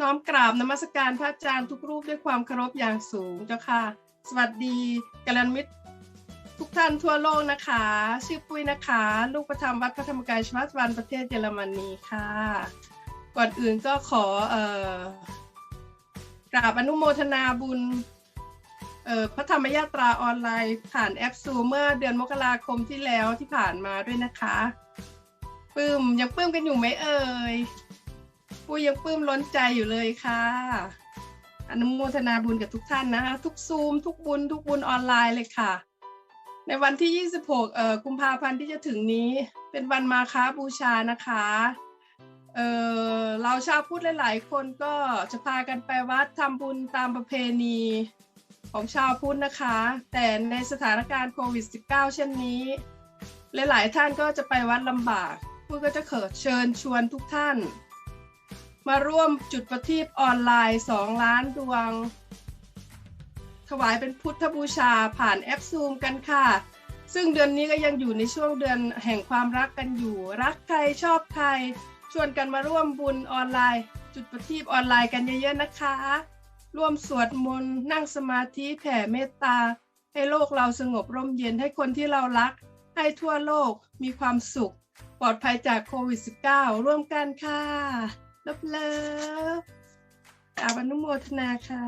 น้อมกราบนมัสการพระอาจารย์ทุกรูปด้วยความเคารพอย่างสูงเจ้าค่ะ สวัสดีกัลยาณมิตรทุกท่านทั่วโลกนะคะ ชื่อปุ้ยนะคะ ลูกประธรรมวัดพระธรรมกายชวัตวันประเทศเยอรมนีค่ะ ก่อนอื่นก็ขอเอ่อกราบอนุโมทนาบุญเออพระธรรมยาตราออนไลน์ผ่านแอปซูเมื่อเดือนมกราคมที่แล้วที่ผ่านมาด้วยนะคะปื้มยังปื้มกันอยู่ไหมเอ่ย ปุ้ยยังปลื้มล้นใจอยู่เลยค่ะอนุโมทนาบุญกับทุกท่านนะคะทุกซูม ทุกบุญ ทุกบุญออนไลน์เลยค่ะ ในวันที่ 26เอ่อกุมภาพันธ์ที่จะถึงนี้ เป็นวันมาค้าบูชานะคะเอ่อเราชาวพุทธหลาย ๆ คนก็จะพากันไปวัดทำบุญตามประเพณีของชาวพุทธนะคะ แต่ในสถานการณ์โควิด -19 เช่นนี้ หลาย ๆ ท่านก็จะไปวัดลำบากปุ้ยก็จะเขิดเชิญชวนทุกท่าน มาร่วมจุดประทีปออนไลน์ 2 ล้านดวง ถวายเป็นพุทธบูชาผ่านแอปซูมกันค่ะ ซึ่งเดือนนี้ก็ยังอยู่ในช่วงเดือนแห่งความรักกันอยู่ รักใครชอบใคร ชวนกันมาร่วมบุญออนไลน์ จุดประทีปออนไลน์กันเยอะๆนะคะ ร่วมสวดมนต์นั่งสมาธิแผ่เมตตา ให้โลกเราสงบร่มเย็นให้คนที่เรารัก ให้ทั่วโลกมีความสุข ปลอดภัยจากโควิด -19 ร่วมกันค่ะ เลิฟเลิฟอาบนุโมทนาค่ะ